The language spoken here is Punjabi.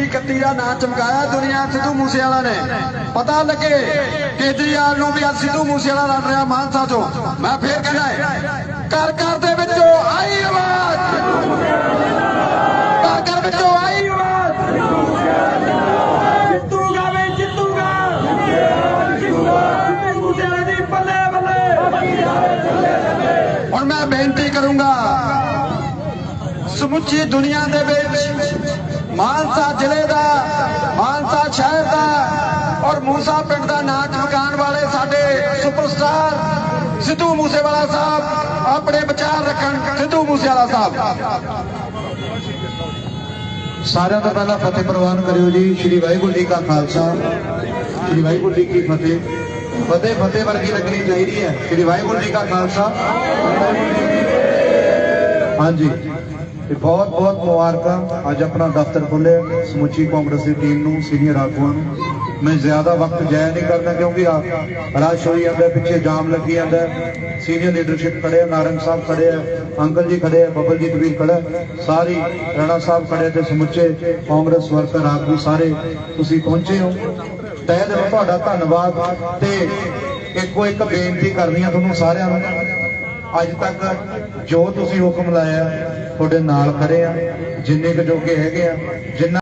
ਦਿੱਲੀ 31 ਦਾ ਨਾਂ ਚਮਕਾਇਆ ਦੁਨੀਆ ਸਿੱਧੂ ਮੂਸੇਵਾਲਾ ਨੇ। ਪਤਾ ਲੱਗੇ ਕੇਜਰੀਵਾਲ ਨੂੰ ਵੀ ਅੱਜ ਸਿੱਧੂ ਮੂਸੇਵਾਲਾ ਲੜ ਰਿਹਾ ਮਾਨਸਾ ਤੋਂ। ਮੈਂ ਫੇਰ ਕਹਿੰਦਾ ਹੈ ਘਰ ਘਰ ਦੇ ਵਿੱਚੋਂ ਆਈ ਆਵਾਜ਼। ਘਰ ਘਰ ਵਿੱਚੋਂ ਆਈ ਆਵਾਜ਼। ਜਿੱਤੂਗਾ ਵੇ ਜਿੱਤੂਗਾ। ਸਿੱਧੂ ਮੂਸੇਵਾਲੇ ਦੀ ਬੱਲੇ ਬੱਲੇ। ਹੁਣ ਮੈਂ ਬੇਨਤੀ ਕਰੂੰਗਾ ਸਮੁੱਚੀ ਦੁਨੀਆ ਦੇ ਵਿੱਚ ਮਾਨਸਾ ਜ਼ਿਲ੍ਹੇ ਦਾ, ਮਾਨਸਾ ਸ਼ਹਿਰ ਦਾ ਔਰ ਮੂਸਾ ਪਿੰਡ ਦਾ ਨਾਚ ਵਿਕਾਉਣ ਵਾਲੇ ਸਾਡੇ ਸੁਪਰਸਟਾਰ ਸਿੱਧੂ ਮੂਸੇਵਾਲਾ ਸਾਹਿਬ ਆਪਣੇ ਵਿਚਾਰ ਰੱਖਣ, ਸਿੱਧੂ ਮੂਸੇਵਾਲਾ ਸਾਹਿਬ। ਸਾਰਿਆਂ ਤੋਂ ਪਹਿਲਾਂ ਫਤਿਹ ਪ੍ਰਵਾਨ ਕਰਿਓ ਜੀ, ਸ਼੍ਰੀ ਵਾਹਿਗੁਰੂ ਜੀ ਕਾ ਖਾਲਸਾ, ਸ਼੍ਰੀ ਵਾਹਿਗੁਰੂ ਜੀ ਕੀ ਫਤਿਹ। ਫਤਿਹ ਫਤਿਹ ਵਰਗੀ ਲੱਗਣੀ ਚਾਹੀਦੀ ਹੈ, ਸ਼੍ਰੀ ਵਾਹਿਗੁਰੂ ਜੀ ਕਾ ਖਾਲਸਾ। ਹਾਂਜੀ। ਤੇ ਬਹੁਤ ਬਹੁਤ ਮੁਬਾਰਕਾਂ। ਅੱਜ ਆਪਣਾ ਦਫ਼ਤਰ ਖੋਲ੍ਹਿਆ। ਸਮੁੱਚੀ ਕਾਂਗਰਸ ਦੀ ਟੀਮ ਨੂੰ, ਸੀਨੀਅਰ ਆਗੂਆਂ ਨੂੰ। ਮੈਂ ਜ਼ਿਆਦਾ ਵਕਤ ਜਾਇਆ ਨਹੀਂ ਕਰਨਾ ਕਿਉਂਕਿ ਆ ਰਸ਼ ਹੋਈ ਜਾਂਦਾ, ਪਿੱਛੇ ਜਾਮ ਲੱਗੀ ਜਾਂਦਾ। ਸੀਨੀਅਰ ਲੀਡਰਸ਼ਿਪ ਖੜੇ ਆ, ਨਾਰੰਗ ਸਾਹਿਬ ਖੜੇ ਆ, ਅੰਕਲ ਜੀ ਖੜੇ ਆ, ਬਬਲਜੀਤ ਕਬੀਰ ਖੜਾ ਸਾਰੀ ਰਾਣਾ ਸਾਹਿਬ ਖੜੇ ਤੇ ਸਮੁੱਚੇ ਕਾਂਗਰਸ ਵਰਕਰ, ਆਗੂ ਸਾਰੇ ਤੁਸੀਂ ਪਹੁੰਚੇ ਹੋ। ਤਹਿ ਦਿਲੋਂ ਤੁਹਾਡਾ ਧੰਨਵਾਦ ਤੇ ਇੱਕੋ ਇੱਕ ਬੇਨਤੀ ਕਰਨੀ ਆ ਤੁਹਾਨੂੰ ਸਾਰਿਆਂ ਨੂੰ। ਅੱਜ ਤੱਕ ਜੋ ਤੁਸੀਂ ਹੁਕਮ ਲਾਇਆ, ਤੁਹਾਡੇ ਨਾਲ ਖੜੇ ਆ, ਜਿੰਨੇ ਕੁ ਜੋਗੇ ਹੈਗੇ ਆ, ਜਿੰਨਾ